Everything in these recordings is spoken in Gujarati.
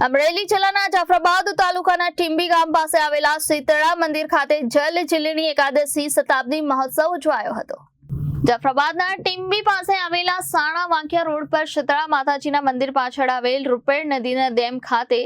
અમરેલી જિલ્લાના જાફરાબાદ તાલુકાના ટીંબી ગામ પાસે આવેલા શીતળા મંદિર ખાતે જલ જીલણી એકાદશી શતાબ્દી મહોત્સવ ઉજવાયો હતો. જાફરાબાદના ટીમ્બી પાસે આવેલા સાણા વાંકિયા રોડ પર શીતળા માતાજીના મંદિર પાછળ આવેલ રૂપેણ નદીના ડેમ ખાતે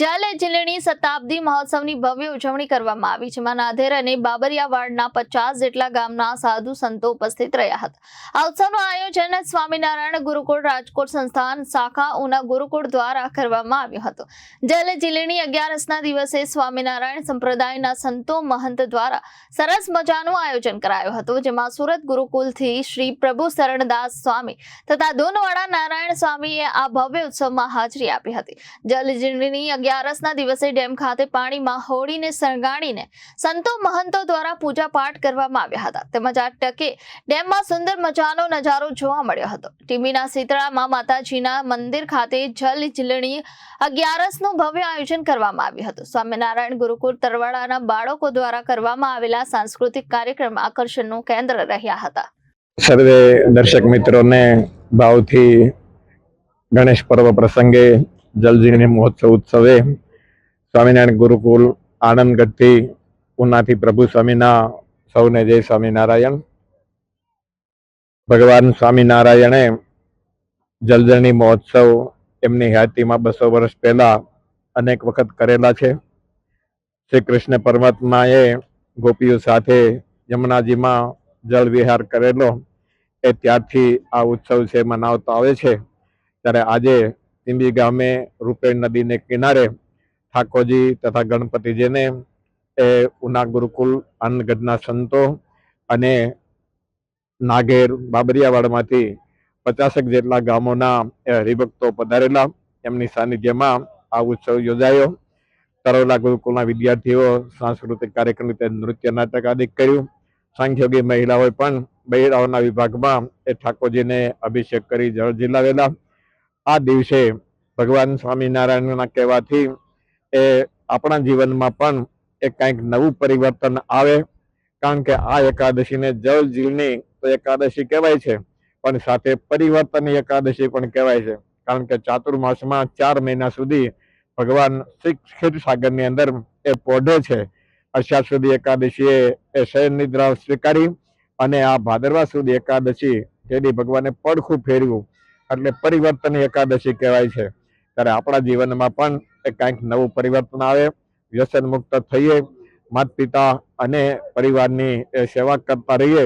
જલ જીલણી શતાબ્દી મહોત્સવની ભવ્ય ઉજવણી કરવામાં આવી, જેમાં નાધેર અને બાબરિયાવાડના પચાસ જેટલા ગામના સાધુ સંતો ઉપસ્થિત રહ્યા હતા. આ ઉત્સવનું આયોજન સ્વામિનારાયણ ગુરુકુળ રાજકોટ સંસ્થાન શાખા ઉના ગુરુકુળ દ્વારા કરવામાં આવ્યું હતું. જલ જીલણી અગિયારસના દિવસે સ્વામિનારાયણ સંપ્રદાયના સંતો મહંત દ્વારા સરસ મજાનું આયોજન કરાયું હતું, જેમાં સુરત ગુરુકુલથી શ્રી પ્રભુ શરણદાસ સ્વામી તથા દોનવાડા નારાયણ સ્વામીએ આ ભવ્ય ઉત્સવમાં હાજરી આપી હતી. જલ અગિયારસના દિવસે ડેમ ખાતે પાણીમાં હોળીને સળગાડીને સંતો મહંતો દ્વારા પૂજા પાઠ કરવામાં આવ્યા હતા. તેમજ આ ટકે ડેમમાં સુંદર મજાનો નજારો જોવા મળ્યો હતો. ટીમીના શીતળામાં માતાજીના મંદિર ખાતે જલ જીલણી અગિયારસનું ભવ્ય આયોજન કરવામાં આવ્યું હતું. સ્વામિનારાયણ ગુરુકુળ તરવાડાના બાળકો દ્વારા કરવામાં આવેલા સાંસ્કૃતિક કાર્યક્રમ આકર્ષણનું કેન્દ્ર રહ્યા હતા. સર્વે દર્શક મિત્રોને ભાવથી ગણેશ પર્વ પ્રસંગે જલજીની મહોત્સવ ઉત્સવે. સ્વામિનારાયણ ગુરુકુલ આનંદગઢથી ઉનાથી પ્રભુ સ્વામીના, સૌને જય સ્વામિનારાયણ. ભગવાન સ્વામિનારાયણે જલજરણી મહોત્સવ એમની હયાતીમાં બસો વર્ષ પહેલા અનેક વખત કરેલા છે. શ્રી કૃષ્ણ પરમાત્માએ ગોપીઓ સાથે યમુનાજીમાં જળ વિહાર કરેલો એ ત્યારથી આ ઉત્સવ છે મનાવતો આવે છે. ત્યારે આજે તિંબી ગામે રૂપેણ નદીને કિનારે ઠાકોરજી તથા ગણપતિજીને એ ઉના ગુરુકુલ અન્નગઢના સંતો અને નાગેર બાબરિયાવાડમાંથી પચાસેક જેટલા ગામોના હરિભક્તો પધારેલા એમની સાનિધ્યમાં આ ઉત્સવ યોજાયો. તરોલા ગુરુકુલના વિદ્યાર્થીઓ સાંસ્કૃતિક કાર્યક્રમ રીતે નૃત્ય નાટક આદિ કર્યું. સાંખ્યોગી મહિલાઓએ પણ બહેરાઓના વિભાગમાં એ ઠાકોરજીને અભિષેક કરી જળ ઝીલાવેલા આ દિવસે ભગવાન સ્વામિનારાયણના કહેવાથી એ આપણા જીવનમાં પણ એ કંઈક નવું પરિવર્તન આવે. કારણ કે આ એકાદશીને જળ ઝીલની તો એકાદશી કહેવાય છે, પણ સાથે પરિવર્તનની એકાદશી પણ કહેવાય છે. કારણ કે ચાતુર્માસમાં ચાર મહિના સુધી ભગવાન શ્રી ક્ષીરસાગરની અંદર એ પોઢે છે. અષાઢ સુધી એકાદશીએ એ શયન નિદ્રા સ્વીકારી અને આ ભાદરવા સુધી એકાદશી તેની ભગવાને પડખું ફેરવ્યું. એટલે પરિવર્તન એકાદશી કહેવાય છે. ત્યારે આપણા જીવનમાં પણ એ કાંઈક નવું પરિવર્તન આવે, વ્યસન મુક્ત થઈએ માતા પિતા અને પરિવારની સેવા કરતા રહીએ,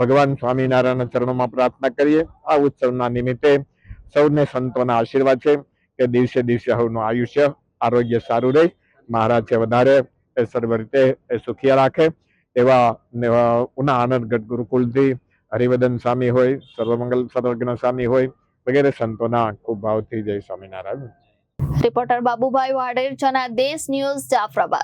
ભગવાન સ્વામિનારાયણના ચરણોમાં પ્રાર્થના કરીએ. આ ઉત્સવના નિમિત્તે સૌને સંતોના આશીર્વાદ છે કે દિવસે દિવસે સૌનું આયુષ્ય, આરોગ્ય સારું રહે. મહારાજ વધારે એ સર્વ રીતે સુખિયા રાખે એવા ઉના આનંદ ગઢ ગુરુકુલથી હરિવદન સ્વામી હોય, સર્વમંગલ સર્વજ્ઞ સ્વામી હોય, વગેરે સંતોના ખૂબ ભાવથી જય સ્વામિનારાયણ. રિપોર્ટર બાબુભાઈ વાડેર ચના દેશ ન્યૂઝ જાફરાબાદ.